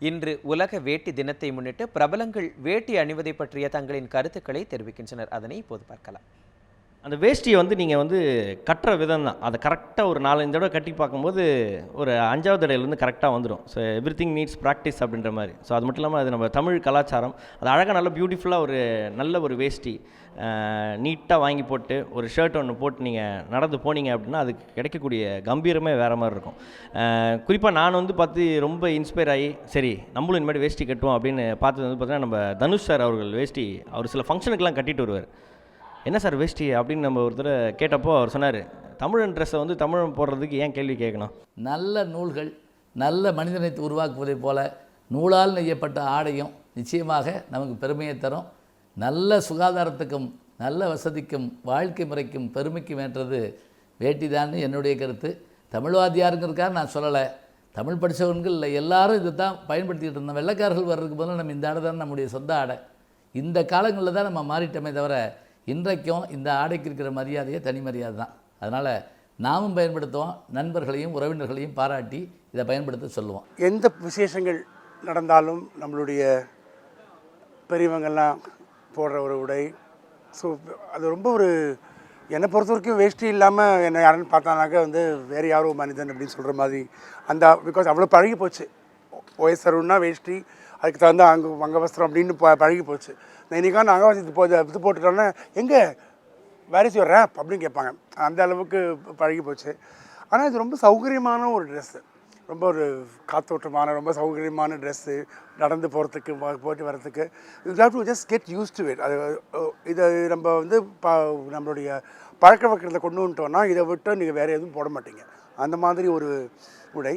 இன்று உலக வேட்டி தினத்தை முன்னிட்டு பிரபலங்கள் வேட்டி அணிவதை பற்றிய தங்களின் கருத்துக்களை தெரிவிக்கின்றனர். அதனை இப்போது பார்க்கலாம். அந்த வேஷ்டியை வந்து நீங்கள் வந்து கட்டுற விதம் தான் அதை கரெக்டாக ஒரு நாலஞ்சு தடவை கட்டி பார்க்கும்போது ஒரு அஞ்சாவது தடையிலேருந்து கரெக்டாக வந்துடும் so everything needs practice அப்படின்ற மாதிரி. ஸோ அது மட்டும் இல்லாமல் அது நம்ம தமிழ் கலாச்சாரம். அது அழகாக நல்ல பியூட்டிஃபுல்லாக ஒரு நல்ல ஒரு வேஷ்டி நீட்டாக வாங்கி போட்டு ஒரு ஷர்ட் ஒன்று போட்டு நீங்கள் நடந்து போனீங்க அப்படின்னா அதுக்கு கிடைக்கக்கூடிய கம்பீரமே வேறு மாதிரி இருக்கும். குறிப்பாக நான் வந்து பார்த்து ரொம்ப இன்ஸ்பயர் ஆகி சரி நம்மளும் இனிமேல் வேஷ்டி கட்டுவோம் அப்படின்னு பார்த்தது வந்து பார்த்தீங்கன்னா நம்ம தனுஷ் சார் அவர்கள் வேஷ்டி அவர் சில ஃபங்க்ஷனுக்கெல்லாம் கட்டிட்டு வருவார். என்ன சார் வேஷ்டி அப்படின்னு நம்ம ஒருத்தர் கேட்டப்போ அவர் சொன்னார் தமிழன் ட்ரெஸ்ஸை வந்து தமிழன் போடுறதுக்கு ஏன் கேள்வி கேட்கணும்? நல்ல நூல்கள் நல்ல மனிதனை உருவாக்குவதைப் போல நூலால் நெய்யப்பட்ட ஆடையும் நிச்சயமாக நமக்கு பெருமையை தரும். நல்ல சுகாதாரத்துக்கும் நல்ல வசதிக்கும் வாழ்க்கை முறைக்கும் பெருமைக்கும் ஏற்றது வேட்டிதான்னு என்னுடைய கருத்து. தமிழ்வாதியாருங்கிறக்காக நான் சொல்லலை. தமிழ் படித்தவர்கள் இல்லை எல்லாரும் இதை தான் பயன்படுத்திக்கிட்டு இருந்தோம். வெள்ளைக்காரர்கள் வர்றதுக்கு போதும் நம்ம இந்த ஆடை தான் நம்முடைய சொந்த ஆடை. இந்த காலங்களில் தான் நம்ம மாறிட்டோமே தவிர இன்றைக்கும் இந்த ஆடைக்கு இருக்கிற மரியாதையே தனி மரியாதை தான். அதனால் நாமும் பயன்படுத்துவோம் நண்பர்களையும் உறவினர்களையும் பாராட்டி இதை பயன்படுத்த சொல்லுவோம். எந்த விசேஷங்கள் நடந்தாலும் நம்மளுடைய பெரியவங்கள்லாம் போடுற ஒரு உடை ஸோ அது ரொம்ப ஒரு என்னை பொறுத்த வரைக்கும் வேஷ்டி இல்லாமல் என்னை யாருன்னு பார்த்தானாக்க வந்து வேறு யாரோ மனிதன் அப்படின்னு சொல்கிற மாதிரி. அந்த பிகாஸ் அவ்வளோ பழகி போச்சு. வயசருன்னா வேஷ்டி அதுக்கு தகுந்த அங்க வஸ்திரம் அப்படின்னு ப பழகி போச்சு. நான் இன்றைக்கான அங்கவஸ்திரத்து போ இது போட்டுட்டோன்னே எங்கே? வேர் இஸ் யுவர் ரேப் அப்படின்னு கேட்பாங்க. அந்த அளவுக்கு பழகி போச்சு. ஆனால் இது ரொம்ப சௌகரியமான ஒரு ட்ரெஸ்ஸு ரொம்ப ஒரு காத்தோட்டமான ரொம்ப சௌகரியமான ட்ரெஸ்ஸு நடந்து போகிறதுக்கு போயிட்டு வர்றதுக்கு. You have to just get use to it அது இதை நம்ம வந்து ப நம்மளுடைய பழக்க வழக்கத்தில் கொண்டு வந்துட்டோம்னா இதை விட்டு நீங்கள் வேறு எதுவும் போட மாட்டீங்க. அந்த மாதிரி ஒரு உடை